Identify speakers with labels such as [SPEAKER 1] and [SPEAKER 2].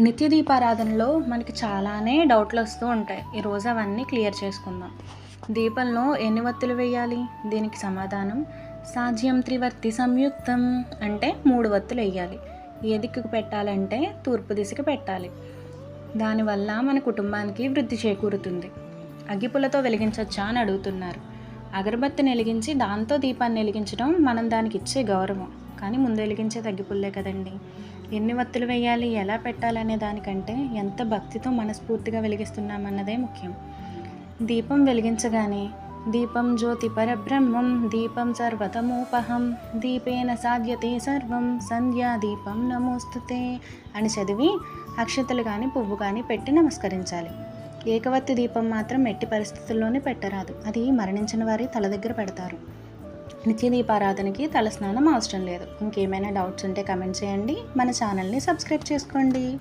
[SPEAKER 1] నిత్య దీపారాధనలో మనకి చాలానే డౌట్లు వస్తూ ఉంటాయి. ఈరోజు అవన్నీ క్లియర్ చేసుకుందాం. దీపంలో ఎన్ని వత్తులు వేయాలి? దీనికి సమాధానం సాధ్యం త్రివర్తి సంయుక్తం అంటే మూడు వత్తులు వేయాలి. ఏ దిక్కుకు పెట్టాలంటే తూర్పు దిశకు పెట్టాలి. దానివల్ల మన కుటుంబానికి వృద్ధి చేకూరుతుంది. అగ్గిపులతో వెలిగించవచ్చా అని అడుగుతున్నారు. అగరబత్తిని వెలిగించి దాంతో దీపాన్ని వెలిగించడం మనం దానికి ఇచ్చే గౌరవం. కానీ ముందు వెలిగించే తగ్గిపుల్లే కదండి. ఎన్ని వత్తులు వేయాలి ఎలా పెట్టాలనే దానికంటే ఎంత భక్తితో మనస్ఫూర్తిగా వెలిగిస్తున్నామన్నదే ముఖ్యం. దీపం వెలిగించగానే దీపం జ్యోతి పరబ్రహ్మం దీపం సర్వతమోపహం దీపేన సాధ్యతే సర్వం సంధ్యా దీపం నమోస్తుతే అని చదివి అక్షతలు కానీ పువ్వు కానీ పెట్టి నమస్కరించాలి. ఏకవత్తి దీపం మాత్రం ఎట్టి పరిస్థితుల్లోనే పెట్టరాదు. అది మరణించిన వారి తల దగ్గర పెడతారు. నిత్య దీపారాధనకి తలస్నానం అవసరం లేదు. ఇంకేమైనా డౌట్స్ ఉంటే కమెంట్ చేయండి. మన ఛానల్ని సబ్స్క్రైబ్ చేసుకోండి.